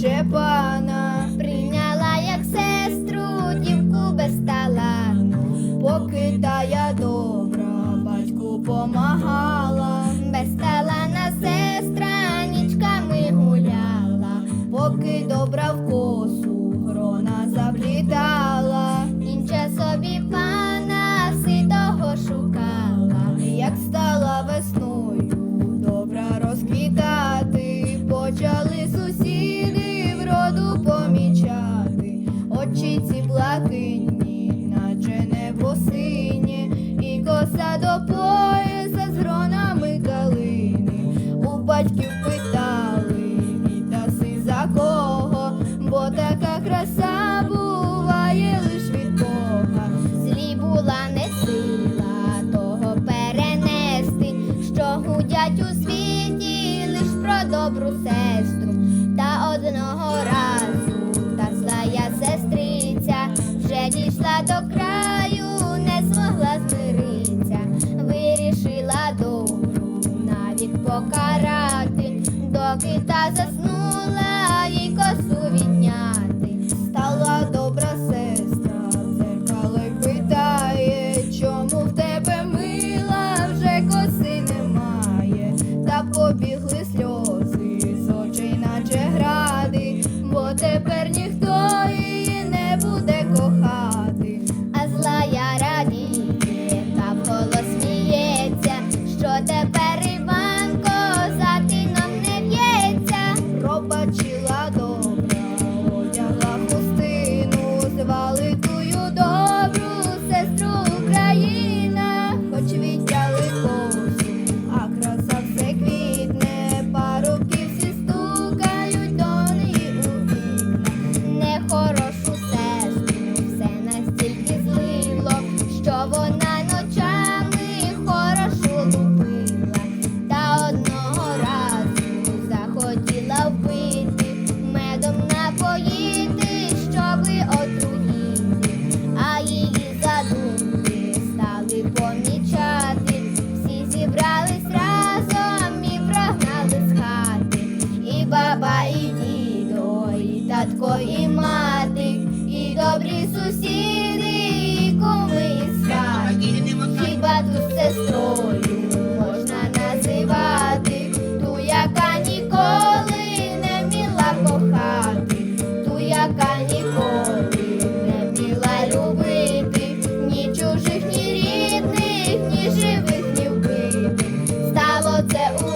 Чепана прийняла як сестру, дівку без стала, покида. Очі ці блакитні, наче небо синє, і коса до пояса з гронами калини. У батьків питали, віддаси за кого, бо така краса буває лиш від Бога. Злі була не сила того перенести, що гудять у світі лиш про добру сестру. До краю, не змогла змиритися, вирішила добру навіть покарати, доки та заснула. батько і мати, і добрі сусіди, і коми і святі. Хіба тут сестрою можна називати, ту, яка ніколи не вміла кохати, ту, яка ніколи не вміла любити, ні чужих, ні рідних, ні живих, ні вбитих. Стало це у